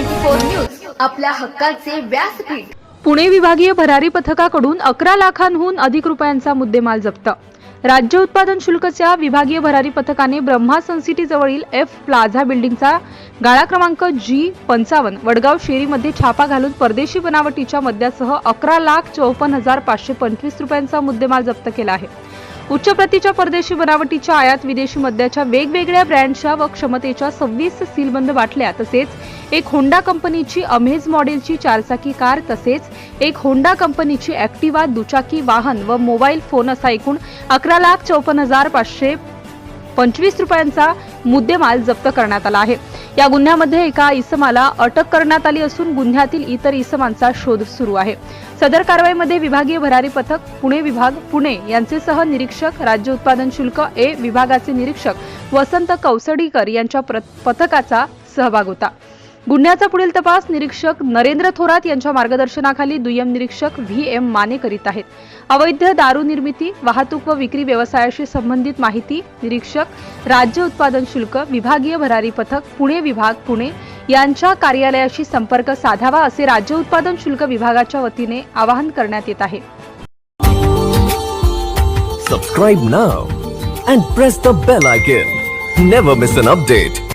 News आपल्या हक्काचे व्यासपीठ. पुणे विभागीय भरारी पथकाकडून अकरा लाखांहून अधिक रुपयांचा मुद्देमाल जप्त. राज्य उत्पादन शुल्कच्या विभागीय भरारी पथकाने ब्रह्मा सनसिटी जवळील एफ प्लाझा बिल्डिंगचा गाळा क्रमांक जी पंचावन्न वडगाव शेरीमध्ये छापा घालून परदेशी बनावटीच्या मद्यासह अकरा लाख चौपन्न हजार पाचशे पंचवीस रुपयांचा मुद्देमाल जप्त केला आहे. उच्च प्रतीच्या परदेशी बनावटीच्या आयात विदेशी मद्याच्या वेगवेगळ्या ब्रँडच्या व क्षमतेच्या सव्वीस सीलबंद बाटल्या तसेच एक होंडा कंपनीची अमेझ मॉडेलची चारचाकी कार तसेच एक होंडा कंपनीची ॲक्टिवा दुचाकी वाहन व मोबाईल फोन असा एकूण अकरा लाख चौपन्न हजार पाचशे पंचवीस रुपयांचा मुद्देमाल जप्त करण्यात आला आहे. या गुन्ह्यामध्ये एका इसमाला अटक करण्यात आली असून गुन्ह्यातील इतर इसमांचा शोध सुरू आहे. सदर कारवाईमध्ये विभागीय भरारी पथक पुणे विभाग पुणे यांचे सह निरीक्षक राज्य उत्पादन शुल्क ए विभागाचे निरीक्षक वसंत कौसडीकर यांच्या प्र- पथकाचा सहभाग होता. गुन्ह्याचा पुढील तपास निरीक्षक नरेंद्र थोरात यांच्या मार्गदर्शनाखाली दुय्यम निरीक्षक व्ही एम माने करीत आहेत. अवैध दारू निर्मिती वाहतूक व विक्री व्यवसायाशी संबंधित माहिती निरीक्षक राज्य उत्पादन शुल्क विभागीय भरारी पथक पुणे विभाग पुणे यांच्या कार्यालयाशी संपर्क साधावा असे राज्य उत्पादन शुल्क विभागाच्या वतीने आवाहन करण्यात येत आहे. Subscribe now and press the bell icon never miss an update